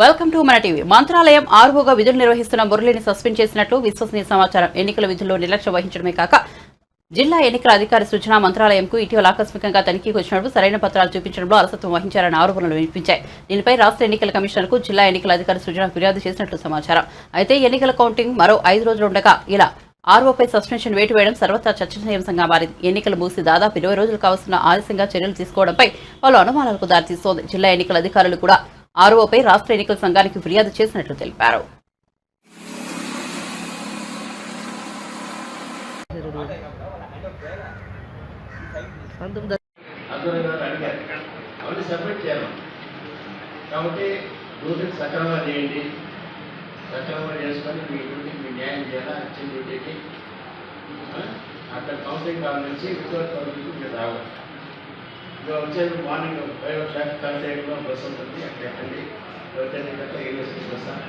Welcome to మన TV. Mantralayam ఆర్వోగా విధులు నిర్వహిస్తున్న మురళిని సస్పెండ్ చేసినట్లు విశ్వసనీయ సమాచారం ఎన్నికల విధుల్లో నిర్లక్ష్యం వహించడమే కాక జిల్లా ఎన్నికల అధికారి సూచన మంత్రాలయంకు ఇటీవల ఆకస్మికంగా తనిఖీకి వచ్చినప్పుడు సరైన పత్రాలు చూపించడంలో అలసత్వం వహించారన్న ఆరోపణలు వినిపించాయి. దీనిపై రాష్ట్ర ఎన్నికల కమిషనర్కు జిల్లా ఎన్నికల అధికారి సూచన ఫిర్యాదు చేసినట్లు సమాచారం. అయితే ఎన్నికల కౌంటింగ్ మరో ఐదు రోజులు ఉండగా ఇలా ఆర్ఓపై సస్పెన్షన్ వేటు వేయడం సర్వత్రా చర్చనీయాంశంగా మారింది. ఎన్నికలు ముగిసి దాదాపు ఇరవై రోజులు కావస్తున్న ఆలస్యంగా చర్యలు తీసుకోవడంపై పలు అనుమానాలకు దారితీస్తోంది. జిల్లా ఎన్నికల అధికారులు కూడా ఆర్ఓపై రాష్ట్ర ఎన్నికల సంఘానికి ఫిర్యాదు చేసినట్లు తెలిపారు. కాబట్టి సక్రమంగా చేయండి. సక్రమంగా చేసుకొని మీ మీ న్యాయం చేయాలా? డ్యూటీకి అక్కడ కౌన్సిలింగ్ కాల్ నుంచి మీరు రావాలి. ఇంకా వచ్చేది మార్నింగ్ ఫైవ్ ఓ క్లాక్ ఎయిట్లో బస్ ఉంటుంది అక్కడ ఎక్కండి ఎవరికైనా గట్రా యూనివర్సిటీ వస్తాను